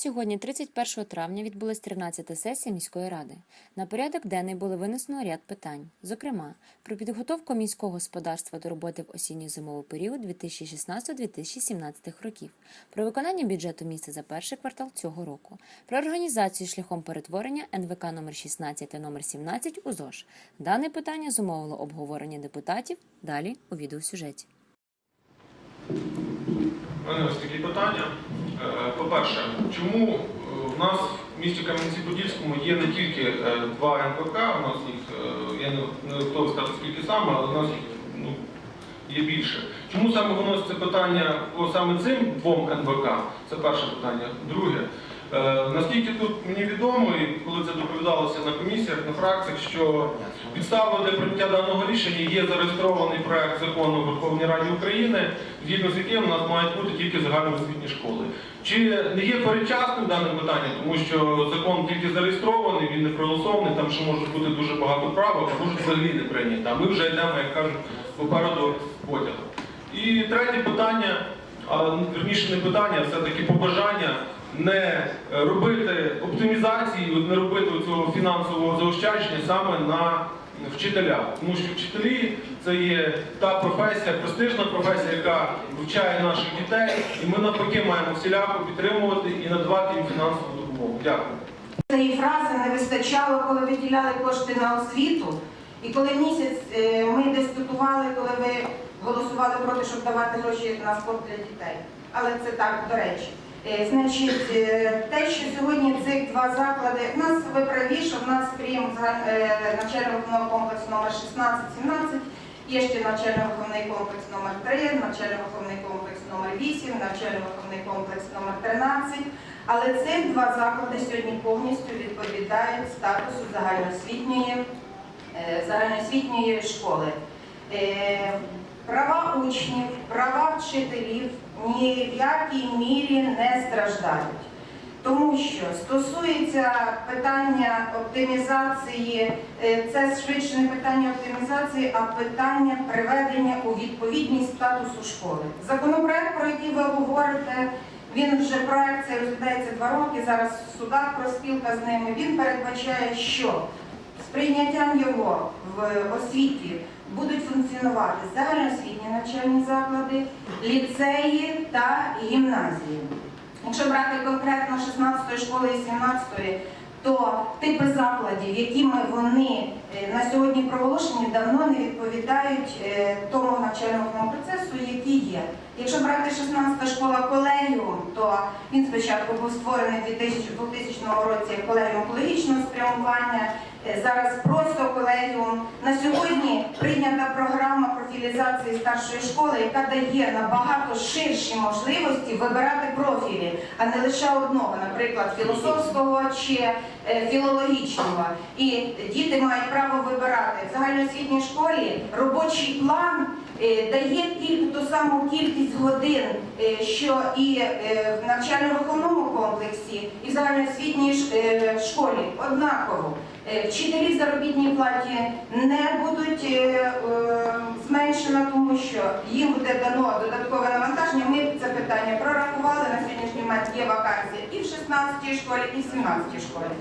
Сьогодні, 31 травня, відбулась 13-та сесія міської ради. На порядок денний було винесено ряд питань, зокрема, про підготовку міського господарства до роботи в осінньо-зимовий період 2016-2017 років, про виконання бюджету міста за перший квартал цього року, про організацію шляхом перетворення НВК номер 16 та номер 17 у ЗОЖ. Дане питання зумовило обговорення депутатів. Далі у відеосюжеті. Ось такі питання. Е, По-перше, чому е, в нас в місті Кам'янці-Подільському є не тільки е, два НПК, у нас їх, я не, готовий сказати скільки саме, але у нас їх ну, є більше. Чому саме виноситься питання по саме цим двом НВК? Це перше питання. Друге, наскільки тут мені відомо, і коли це доповідалося на комісіях, на фракціях, що підставою для прийняття даного рішення є зареєстрований проект закону в Верховній Раді України, згідно з яким у нас мають бути тільки загальноосвітні школи. Чи не є передчасним дане питання, тому що закон тільки зареєстрований, він не проголосований, там ще може бути дуже багато правок, а може взагалі не прийнято. Ми вже йдемо, як кажуть, попереду потягу. І третє питання, а верніше не питання, а все-таки побажання не е, робити оптимізації, не робити цього фінансового заощадження саме на вчителя. Тому що вчителі це є та професія, престижна професія, яка вивчає наших дітей, і ми навпаки маємо всіляко підтримувати і надавати їм фінансову допомогу. Дякую. Цієї фрази не вистачало, коли виділяли кошти на освіту. І коли місяць е, ми дискутували, коли ви голосували проти, щоб давати гроші на спорт для дітей. Але це так, до речі. Е, Значить, е, те, що сьогодні цих два заклади, в нас ви праві, що в нас крім е, навчально-виховного комплексу номер 16-17, є ще навчально-виховний комплекс номер 3, навчально-виховний комплекс номер 8, навчально-виховний комплекс номер 13. Але цих два заклади сьогодні повністю відповідають статусу загальноосвітньої, загальноосвітньої школи. Права учнів, права вчителів ні в якій мірі не страждають. Тому що стосується питання оптимізації, е, це швидше не питання оптимізації, а питання приведення у відповідність статусу школи. Законопроект, про який ви говорите, він вже проект цей розглядається два роки. Зараз в судах розпілка з ними. Він передбачає, що з прийняттям його в освіті будуть функціонувати загальноосвітні навчальні заклади, ліцеї та гімназії. Якщо брати конкретно 16 школи і 17-ї, то типи закладів, якими вони е, на сьогодні проголошені, давно не відповідають е, тому навчальному процесу, який є. Якщо брати 16-та школа колегіум, то він спочатку був створений у 2000 2000 році як колегіум екологічного спрямування, е, зараз просто колегіум. На сьогодні прийнята програма профілізації старшої школи, яка дає набагато ширші можливості вибирати профілі, а не лише одного, наприклад, філософського чи е, філологічного. І діти мають право вибирати в загальноосвітній школі робочий план. е, Дає тільки ту саму кількість годин, е, що і е, в навчально-виховному комплексі, і в загальноосвітній школі однаково. Вчителі заробітній платі не будуть зменшено, тому що їм буде дано додаткове навантаження. Ми це питання прорахували на сьогоднішній момент. Є вакансія і в 16-й школі, і в 17-й школі.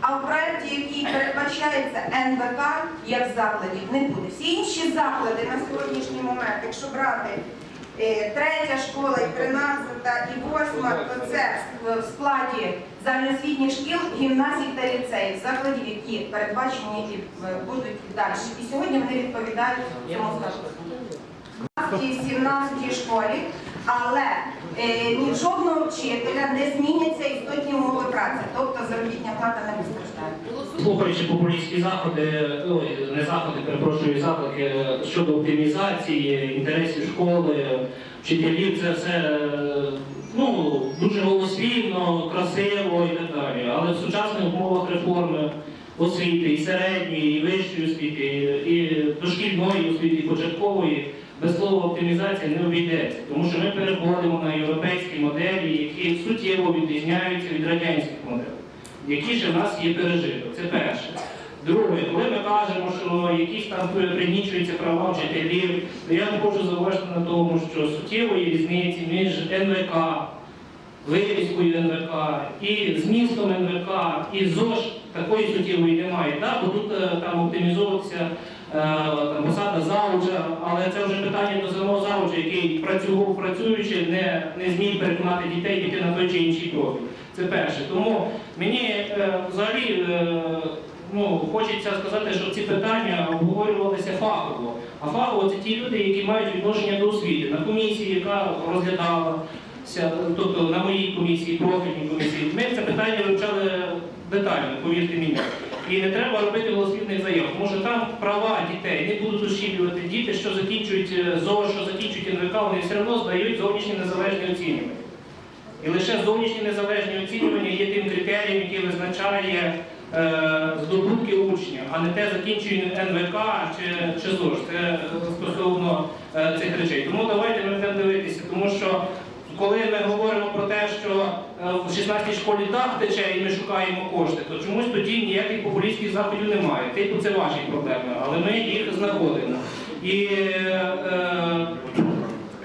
А в проєкті, який передбачається НВК як закладів, не буде. Всі інші заклади на сьогоднішній момент, якщо брати е, третя школа, і 13 і 8, то це в складі загальноосвітніх шкіл, гімназій та ліцеїв, закладів, які передбачені і будуть далі. І сьогодні вони відповідають цьому статусу. В 17 школі, але е, ні в жодного вчителя не зміняться істотні умови праці, тобто заробітня плата не постраждає. Слухаючи популістські заходи, ну не заходи, перепрошую, заклики щодо оптимізації інтересів школи, вчителів, це все е, ну, дуже голослівно, красиво і так далі. Але в сучасних умовах реформи освіти, і середньої, і вищої освіти, і дошкільної освіти, і початкової, без слова оптимізація не обійдеться. Тому що ми переходимо на європейські моделі, які суттєво відрізняються від радянських моделей які ж в нас є пережиток. Це перше. Друге, коли ми кажемо, що якісь там пригнічуються права вчителів, то я хочу зауважити на тому, що суттєвої різниці між НВК вивіскою НВК, і змістом НВК, і ЗОЖ такої суттєвої немає. Так, бо тут е, там оптимізовуватися посада завуджа, але це вже питання до самого завуджа, який працював працюючи, не, не зміг переконати дітей піти на той чи інший профіль. Це перше. Тому мені е, взагалі е, ну, хочеться сказати, що ці питання обговорювалися фахово. А фахово це ті люди, які мають відношення до освіти. На комісії, яка розглядалася, тобто на моїй комісії, профільній комісії, ми це питання вивчали детально, повірте мені. І не треба робити голослівних заяв, тому що там права дітей не будуть ущільнювати діти, що закінчують е, ЗОЖ, що закінчують НВК, вони все одно здають зовнішні незалежні оцінювання. І лише зовнішні незалежні оцінювання є тим критерієм, який визначає е, здобутки учня, а не те закінчує НВК чи, чи ЗОЖ. Це е, стосовно е, цих речей. Тому давайте ми будемо дивитися, тому що коли ми говоримо в 16-й школі дах тече і ми шукаємо кошти, то чомусь тоді ніяких популістських заходів немає. Типу це ваші проблеми, але ми їх знаходимо. І е, е,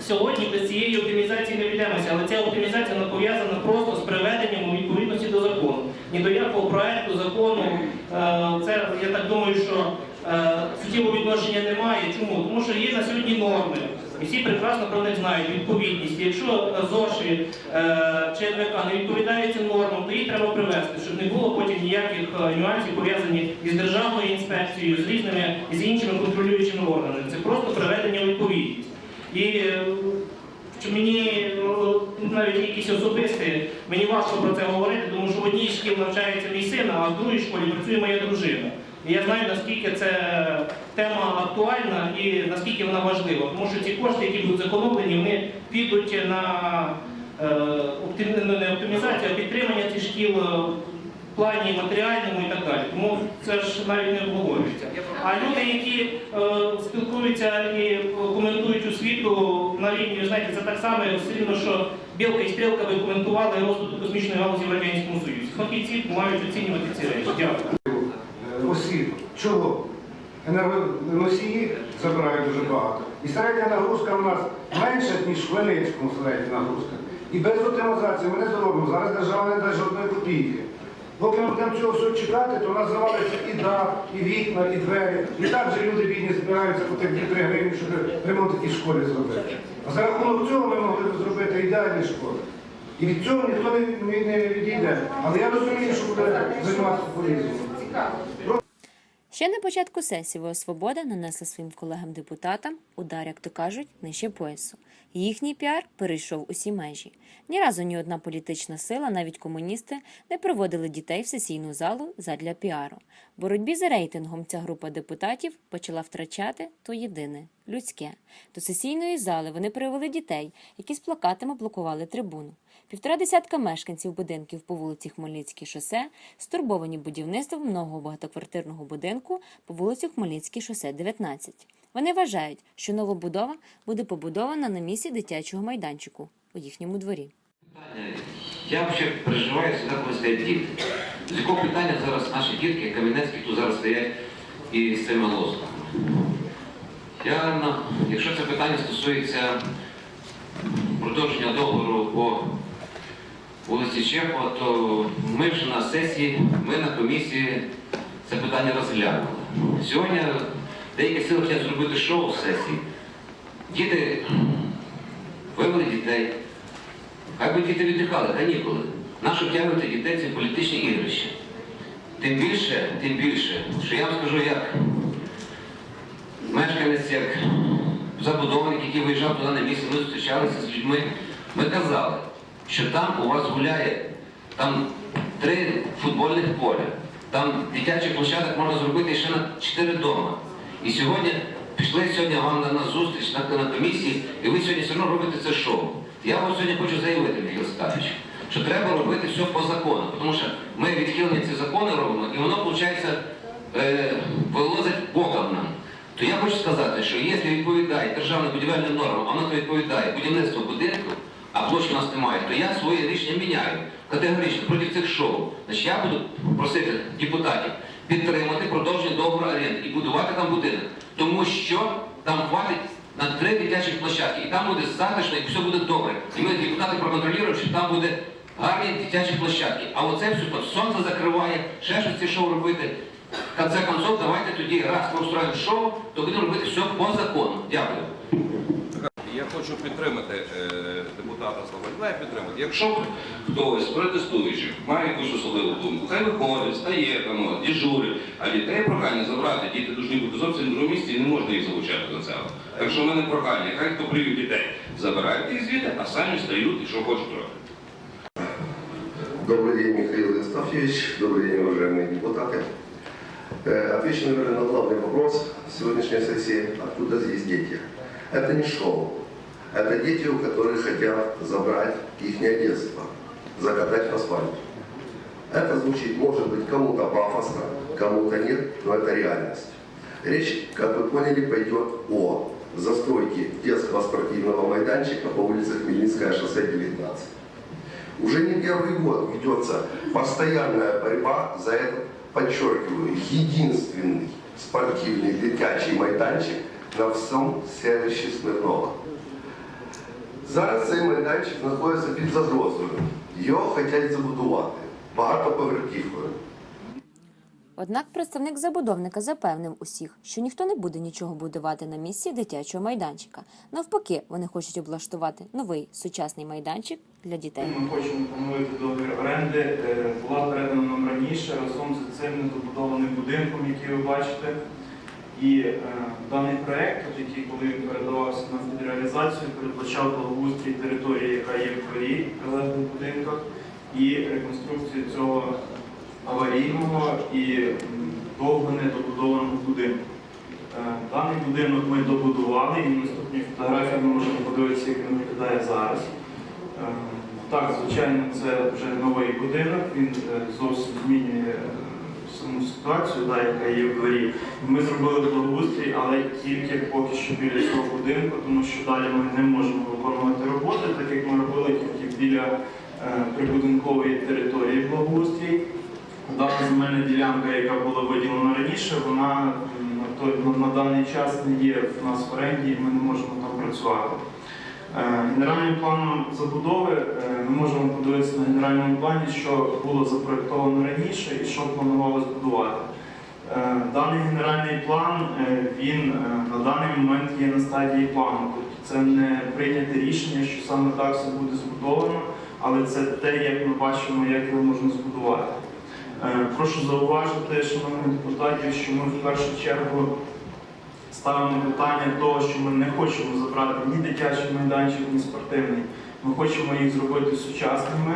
Сьогодні без цієї оптимізації не війдемося, але ця оптимізація вона пов'язана просто з приведенням у відповідності до закону. Ні до якого проекту закону. е, Це я так думаю, що е, суттєвого відношення немає. Чому? Тому що є на сьогодні норми. І всі прекрасно про них знають відповідність. Якщо е, ЗОШі е, чи НВК не відповідають цим нормам, то їх треба привести, щоб не було потім ніяких е, нюансів пов'язані із державною інспекцією, з різними і з іншими контролюючими органами. Це просто приведення у відповідність. І е, що мені е, навіть якісь особисті, мені важко про це говорити, тому що в одній школі навчається мій син, а в другій школі працює моя дружина. Я знаю, наскільки це тема актуальна і наскільки вона важлива. Тому що ці кошти, які будуть зекономлені, вони підуть на е, ну, не оптимізацію, а підтримання цих шкіл е, в плані матеріальному і так далі. Тому це ж навіть не обговорюється. А люди, які е, спілкуються і коментують освіту на рівні, знаєте, це так само все що білка і стрілка ви коментували розвиток космічної галузі в Радянському Союзі. Фахівці мають оцінювати ці речі. Дякую. Чого? Енергоносії забирають дуже багато. І середня нагрузка у нас менша, ніж в Хмельницькому середня нагрузка. І без оптимізації ми не зробимо. Зараз держава не дасть жодної копійки. Поки ми будемо цього всього чекати, то у нас завалиться і дах, і вікна, і двері. І так же люди бідні збираються по тих 2-3 гривні, щоб ремонт тій школі зробити. А за рахунок цього ми могли б зробити ідеальні школи. І від цього ніхто не, відійде. Але я розумію, що буде займатися популізмом. Ще на початку сесії ВО «Свобода» нанесла своїм колегам-депутатам удар, як то кажуть, нижче поясу. Їхній піар перейшов усі межі. Ні разу ні одна політична сила, навіть комуністи, не приводили дітей в сесійну залу задля піару. В боротьбі за рейтингом ця група депутатів почала втрачати то єдине людське. До сесійної зали вони привели дітей, які з плакатами блокували трибуну. Півтора десятка мешканців будинків по вулиці Хмельницькій шосе стурбовані будівництвом нового багатоквартирного будинку по вулиці Хмельницькій шосе 19. Вони вважають, що новобудова буде побудована на місці дитячого майданчику у їхньому дворі. Я взагалі переживаю сюди, коли стоять діти. З якого питання зараз наші дітки, Кам'янецькі, тут зараз стоять і з цими лозками. Я, якщо це питання стосується продовження договору по вулиці Чехова, то ми вже на сесії, ми на комісії це питання розглянули. Сьогодні деякі сили хочуть зробити шоу з сесії. Діти вивели дітей. Хай би діти віддихали, канікули. Нащо втягувати дітей в ці політичні ігрища? Тим більше, тим більше, що я вам скажу, як мешканець, як забудовник, який виїжджав туди на місце, ми зустрічалися з людьми. Ми казали, що там у вас гуляє там три футбольних поля, там дитячих площадок можна зробити ще на чотири дома. І сьогодні пішли сьогодні вам на, на зустріч на, на комісії, і ви сьогодні все одно робите це шоу. Я вам сьогодні хочу заявити, Михайло Ставич, що треба робити все по закону, тому що ми відхилені ці закони робимо, і воно, виходить, е, вилазить боком нам. То я хочу сказати, що якщо відповідає державним будівельним нормам, воно то відповідає будівництво будинку, а площі у нас немає, то я своє рішення міняю категорично проти цих шоу. Значить, я буду просити депутатів підтримати продовження договору оренди і будувати там будинок. Тому що там хватить на три дитячі площадки, і там буде затишно, і все буде добре. І ми депутати проконтролюємо, що там буде гарні дитячі площадки. А оце все тут сонце закриває, ще щось ці шоу робити. В конце концов, давайте тоді раз ми шоу, то будемо робити все по закону. Дякую. Я хочу підтримати е, депутата Слободя, підтримати. Якщо хтось з протестуючих має якусь особливу думку, хай виходить, стає там, от, дежурить, а дітей прохання забрати, діти повинні бути зовсім в іншому місці і не можна їх залучати до цього. Так що в мене прохання, хай хто привів дітей, забирайте їх звідти, а самі стають і що хочуть робити. Добрый день, Михаил Евстафьевич. Добрый день, уважаемые депутаты. Э, Отвечу, наверное, на главный вопрос сегодняшней сессии. Откуда здесь дети? Это не шоу. Это дети, у которых хотят забрать их детство, закатать в асфальт. Это звучит, может быть, кому-то пафосно, кому-то нет, но это реальность. Речь, как вы поняли, пойдет о застройке детского спортивного майданчика по улице Хмельницкое шоссе 19. Уже не первый год ведется постоянная борьба за этот, подчеркиваю, единственный спортивный дитячий майданчик на всьому селищі Смирнова. Зараз цей майданчик знаходиться під загрозою. Його хочуть забудувати багатоповерхівкою. Однак представник забудовника запевнив усіх, що ніхто не буде нічого будувати на місці дитячого майданчика. Навпаки, вони хочуть облаштувати новий сучасний майданчик для дітей. Ми хочемо поновити договір оренди. Е, Була передана нам раніше разом з цим недобудованим будинком, який ви бачите. І е, даний проект, от який коли він передавався на федералізацію, передбачав благоустрій території, яка є в дворі в прилеглих будинках, і реконструкцію цього аварійного і довго недобудованого будинку. Е, Даний будинок ми добудували, і на наступній фотографії ми можемо подивитися, як він виглядає зараз. Е, Так, звичайно, це вже новий будинок, він е, зовсім змінює е, саму ситуацію, да, яка є в дворі. Ми зробили благоустрій, але тільки поки що біля цього будинку, тому що далі ми не можемо виконувати роботи, так як ми робили тільки біля е, прибудинкової території благоустрій. Дана земельна ділянка, яка була виділена раніше, вона на, на, на даний час не є в нас в оренді, і ми не можемо там працювати. Е, Генеральним планом забудови е, ми можемо подивитися на генеральному плані, що було запроєктовано раніше і що планувалось будувати. Е, Даний генеральний план він на даний момент є на стадії плану. Тобто це не прийняте рішення, що саме так все буде збудовано, але це те, як ми бачимо, як його можна збудувати. Прошу зауважити, шановних депутатів, що ми в першу чергу ставимо питання того, що ми не хочемо забрати ні дитячий майданчик, ні спортивний. Ми хочемо їх зробити сучасними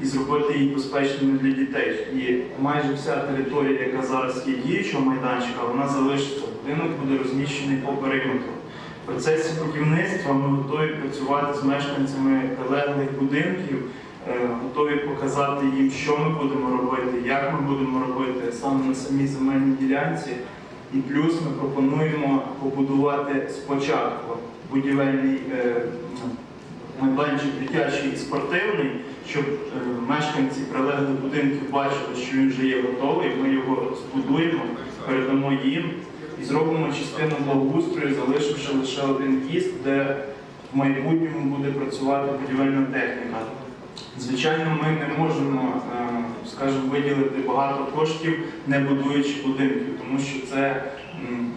і зробити їх безпечними для дітей. І майже вся територія, яка зараз є діючого майданчика, вона залишиться. Будинок буде розміщений по периметру. В процесі будівництва ми готові працювати з мешканцями прилеглих будинків, е, готові показати їм, що ми будемо робити, як ми будемо робити саме на самій земельній ділянці. І плюс ми пропонуємо побудувати спочатку будівельний е, майданчик дитячий і спортивний, щоб е, мешканці прилеглих будинків бачили, що він вже є готовий. Ми його збудуємо, передамо їм і зробимо частину благоустрою, залишивши лише один в'їзд, де в майбутньому буде працювати будівельна техніка. Звичайно, ми не можемо, е, скажімо, виділити багато коштів, не будуючи будинків, тому що це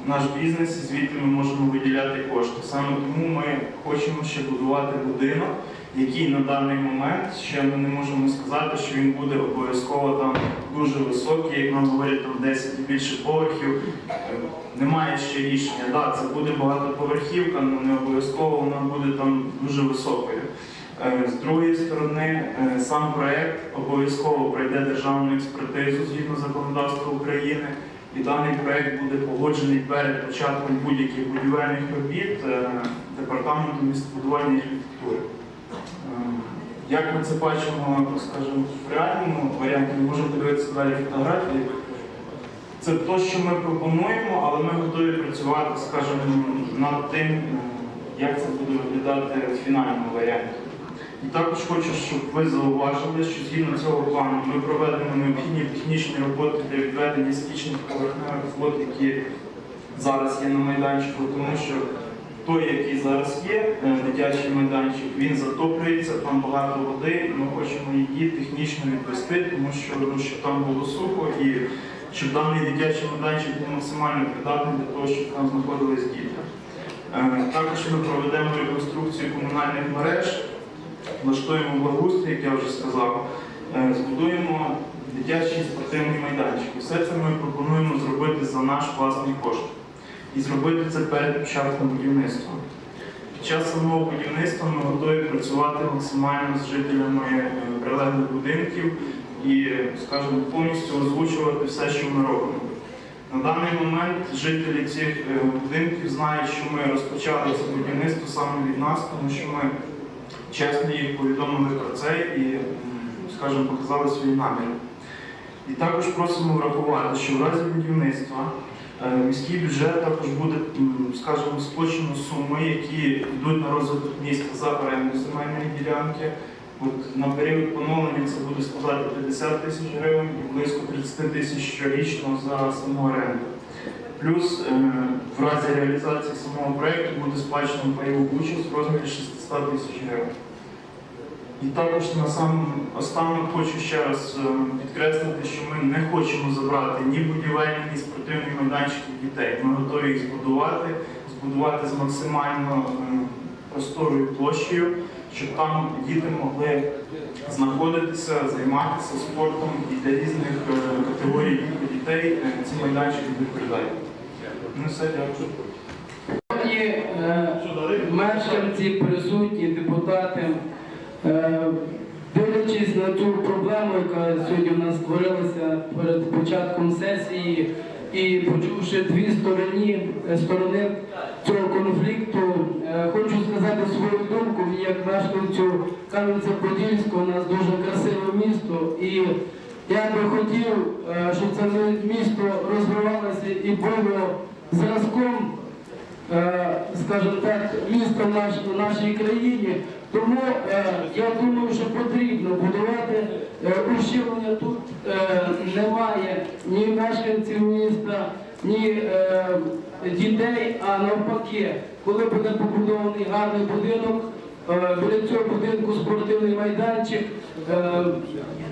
наш бізнес, і звідти ми можемо виділяти кошти. Саме тому ми хочемо ще будувати будинок, який на даний момент ще ми не можемо сказати, що він буде обов'язково там дуже високий, як нам говорять, там 10 і більше поверхів. Немає ще рішення. Так, це буде багатоповерхівка, але не обов'язково вона буде там дуже високою. Е, З другої сторони, е, сам проект обов'язково пройде державну експертизу згідно законодавства України, і даний проект буде погоджений перед початком будь-яких будівельних робіт е, департаментом містобудування і архітектури. Як ми це бачимо, скажімо, в реальному варіанті, ми можемо подивитися далі фотографії. Це те, що ми пропонуємо, але ми готові працювати, скажімо, над тим, як це буде виглядати в фінальному варіанті. І також хочу, щоб ви зауважили, що згідно цього плану ми проведемо необхідні технічні роботи для відведення стічних поверхневих вод, які зараз є на майданчику, тому що той, який зараз є, е, дитячий майданчик, він затоплюється, там багато води. Ми хочемо її технічно відвести, тому що, ну, щоб там було сухо і щоб даний дитячий майданчик був максимально придатний для того, щоб там знаходились діти. Е, Також ми проведемо реконструкцію комунальних мереж, влаштуємо благоустрій, як я вже сказав, Е, збудуємо дитячий спортивний майданчик. Все це ми пропонуємо зробити за наш власний кошт і зробити це перед початком будівництва. Під час самого будівництва ми готові працювати максимально з жителями е, прилеглих будинків і, скажімо, повністю озвучувати все, що ми робимо. На даний момент жителі цих е, будинків знають, що ми розпочали це будівництво саме від нас, тому що ми чесно їх повідомили про це і, скажімо, показали свої наміри. І також просимо врахувати, що в разі будівництва е, міський бюджет також буде, скажімо, сплачено суми, які йдуть на розвиток міста за оренду земельної ділянки. От на період поновлення це буде складати 50 тисяч гривень і близько 30 тисяч щорічно за саму оренду. Плюс е, в разі реалізації самого проєкту буде сплачено пайову участь в розмірі 600 тисяч гривень. І також на сам останок хочу ще раз е, підкреслити, що ми не хочемо забрати ні будівельні, ні спортивні майданчики дітей. Ми готові їх збудувати, збудувати з максимально е, просторою площею, щоб там діти могли знаходитися, займатися спортом і для різних категорій дітей ці майданчики будуть придатні. Ну. Сьогодні е, мешканці, присутні, депутати, е, дивлячись на цю проблему, яка сьогодні в нас створилася перед початком сесії, і почувши дві сторони, е, сторони цього конфлікту, хочу сказати свою думку як мешканцю Кам'янця-Подільського, у нас дуже красиве місто. І я би хотів, щоб це місто розвивалося і було зразком е, скажімо так, міста в наш, в нашій країні. Тому е, я думаю, що потрібно будувати е, ущільнення тут немає ні мешканців міста, ні дітей, а навпаки, коли буде побудований гарний будинок. Е, Біля цього будинку спортивний майданчик, е,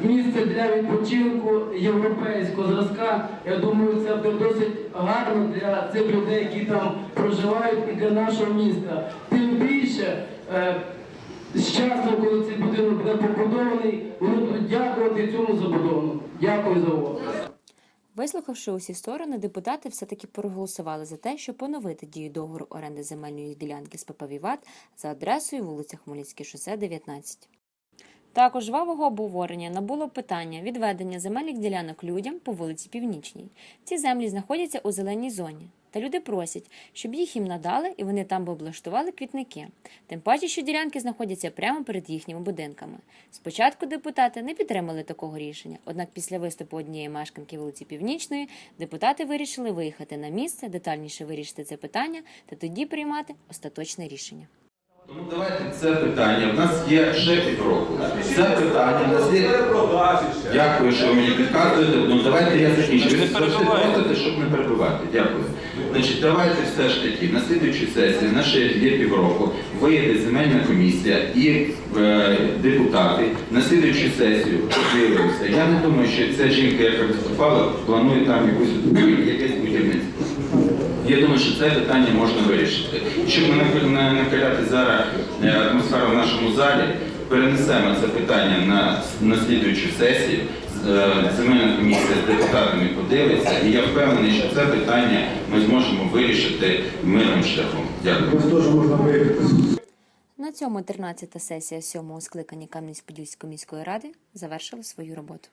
місце для відпочинку європейського зразка. Я думаю, це буде досить гарно для цих людей, які там проживають, і для нашого міста. Тим більше, е, з часом, коли цей будинок буде побудований, будуть дякувати цьому забудовнику. Дякую за увагу. Вислухавши усі сторони, депутати все-таки проголосували за те, щоб поновити дію договору оренди земельної ділянки з ПП «Віват» за адресою вулиця Хмельницьке шосе, 19. Також жвавого обговорення набуло питання відведення земельних ділянок людям по вулиці Північній. Ці землі знаходяться у зеленій зоні. Та люди просять, щоб їх їм надали і вони там би облаштували квітники. Тим паче, що ділянки знаходяться прямо перед їхніми будинками. Спочатку депутати не підтримали такого рішення, однак після виступу однієї мешканки вулиці Північної депутати вирішили виїхати на місце, детальніше вирішити це питання та тоді приймати остаточне рішення. Тому давайте це питання. У нас є ще півроку. Це питання нас є. Дякую, що ви мені підказуєте. Ну давайте я закінчу. Ви завжди просите, щоб не перебивати. Дякую. Значить, давайте все ж таки на слідуючій сесії, на ще є півроку, виїде земельна комісія і е, депутати на слідуючу сесію подивимося. Я не думаю, що ця жінка, яка виступала, планує там якусь якесь будівництво. Я думаю, що це питання можна вирішити. Щоб не накаляти зараз е, атмосферу в нашому залі, перенесемо це питання на, на слідуючу сесію. Е, Земельна комісія з депутатами подивиться, і я впевнений, що це питання ми зможемо вирішити мирним шляхом. Дякую. На цьому 13-та сесія 7-го скликання Кам'янець-Подільської міської ради завершила свою роботу.